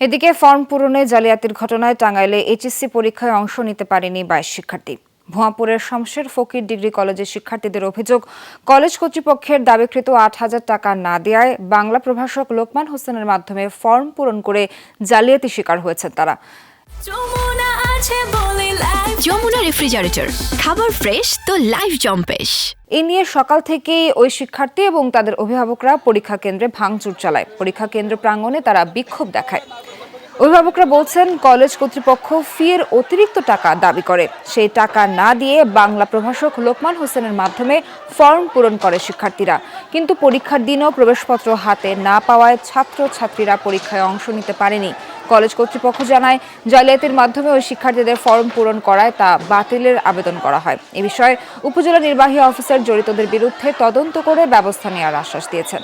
এদিকে ফর্ম পূরণে জালিয়াতির ঘটনায় টাঙ্গাইলে এইচএসসি পরীক্ষায় অংশ নিতে পারেনি বাইশ শিক্ষার্থী। ভুয়াপুরের শমশের ফকির ডিগ্রি কলেজের শিক্ষার্থীদের অভিযোগ কলেজ কর্তৃপক্ষের দাবিকৃত আট হাজার টাকা না দেওয়ায় বাংলা প্রভাষক লোকমান হোসেনের মাধ্যমে ফর্ম পূরণ করে জালিয়াতি শিকার হয়েছেন তারা। যমুনা আছে বলে যমুনা রেফ্রিজারেটর খাবার ফ্রেশ তো লাইফ জম্পেশ। এ নিয়ে সকাল থেকেই ওই শিক্ষার্থী এবং তাদের অভিভাবকরা পরীক্ষা কেন্দ্রে ভাঙচুর চালায়। পরীক্ষা কেন্দ্র প্রাঙ্গণে তারা বিক্ষোভ দেখায়। অভিভাবকরা বলছেন, কলেজ কর্তৃপক্ষ ফিয়ের অতিরিক্ত টাকা দাবি করে। সেই টাকা না দিয়ে বাংলা প্রভাষক লোকমান হোসেনের মাধ্যমে ফর্ম পূরণ করে শিক্ষার্থীরা। কিন্তু পরীক্ষার দিনও প্রবেশপত্র হাতে না পাওয়ায় ছাত্র ছাত্রীরা পরীক্ষায় অংশ নিতে পারেনি। কলেজ কর্তৃপক্ষ জানায়, জালিয়াতির মাধ্যমে ওই শিক্ষার্থীদের ফর্ম পূরণ করায় তা বাতিলের আবেদন করা হয়। এ বিষয়ে উপজেলা নির্বাহী অফিসার জড়িতদের বিরুদ্ধে তদন্ত করে ব্যবস্থা নেওয়ার আশ্বাস দিয়েছেন।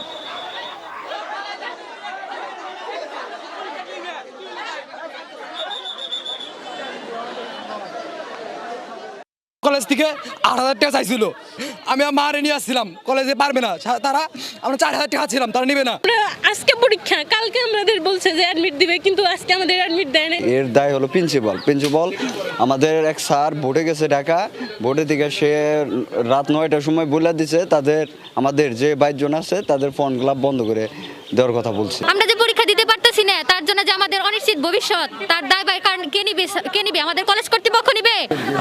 কলেজ থেকে আট হাজার টাকা চাইছিল। আমি মারে নিয়ে আসছিলাম। কলেজে পারবে না। তারা আমরা চার হাজার টাকা ছিলাম তারা নেবে না। আজকে পরীক্ষা কালকে আমাদের বলছে যে অ্যাডমিট দিবে কিন্তু আজকে আমাদের অ্যাডমিট দেয় না এর দায় হলো প্রিন্সিপাল প্রিন্সিপাল আমাদের এক স্যার ভোটে গেছে ঢাকা। ভোটে থেকে সে রাত নয়টার সময় বলে দিছে তাদের আমাদের যে বাইশ জন আছে তাদের ফোন ক্লাব বন্ধ করে দেওয়ার কথা বলছে। আমরা যে পরীক্ষা না, তার জন্য যে আমাদের অনিশ্চিত ভবিষ্যৎ, তার দায় ভাই কারণ কে নিবে কে নিবে? আমাদের কলেজ কর্তৃপক্ষ নিবে?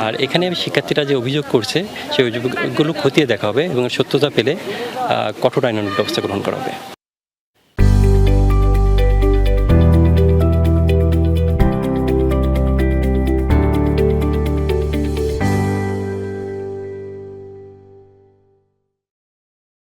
আর এখানে শিক্ষার্থীরা যে অভিযোগ করছে, সেই অভিযোগগুলো খতিয়ে দেখা হবে এবং সত্যতা পেলে কঠোর আইনানুগ ব্যবস্থা গ্রহণ করা হবে।